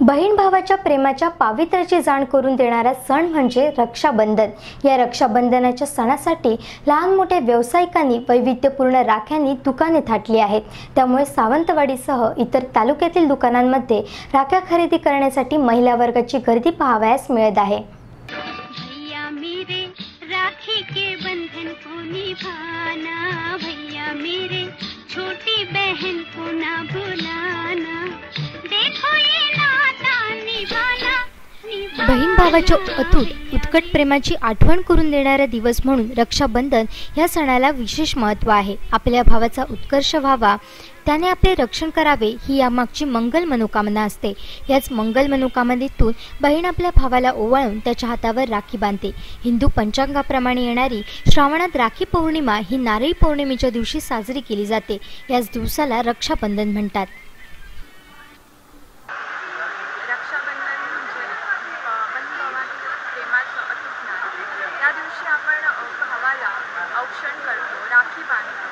बहीण भावाच्या प्रेमाच्या पावित्र्याची जाण करून देणारा सण म्हणजे रक्षाबंधन. या रक्षाबंधनाच्या सणासाठी लहान मोठ्या व्यावसायिकांनी वैविध्यपूर्ण राख्यांनी दुकाने थाटली आहेत. त्यामुळे सावंतवाडीसह इतर तालुक्यातील दुकानांमध्ये राख्या खरेदी करण्यासाठी महिला वर्गाची गर्दी पाहावयास मिळत आहे. छोटी बहन को ना बहीण भावाच्या अतूट उत्कट प्रेमाची आठवण करून देणारा दिवस म्हणून रक्षाबंधन ह्या सणाला विशेष महत्त्व आहे. आपल्या भावाचा उत्कर्ष व्हावा त्याने आपले रक्षण करावे ही यामागची मंगल मनोकामना असते. याच मंगल मनोकामनेतून बहीण आपल्या भावाला ओवाळून त्याच्या हातावर राखी बांधते. हिंदू पंचांगाप्रमाणे येणारी श्रावणात राखी पौर्णिमा ही नारळी पौर्णिमेच्या दिवशी साजरी केली जाते. याच दिवसाला रक्षाबंधन म्हणतात रक्षाबंधन म्हणजे अ, बंधुभावांचं प्रेमाचं अतूट नातं त्या दिवशी आपण भावाला औक्षण करतो राखी बांधतो.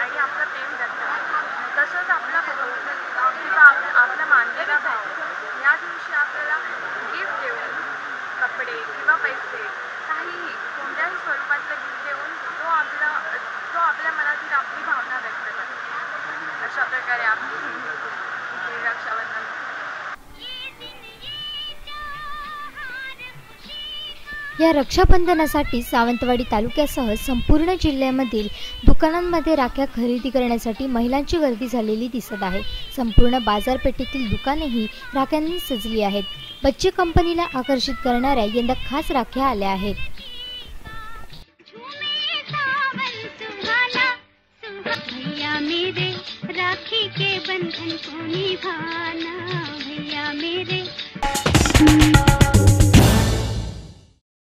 आणि आपलं प्रेम व्यक्त तसंच आपला भाऊ किंवा आप- आपला मानलेला भाऊ या दिवशी आपल्याला या रक्षाबंधनासाठी सावंतवाडी तालुक्यासह संपूर्ण जिल्ह्यामधील दुकानांमध्ये राख्या खरेदी करण्यासाठी महिलांची गर्दी झालेली दिसत आहे. संपूर्ण बाजारपेठेतील दुकानेही राख्यांनी सजली आहेत. बच्चे कंपनीला आकर्षित करणाऱ्या यंदा खास राख्या आल्या आहेत. राखी के बंधन को निभाना भैया मेरे।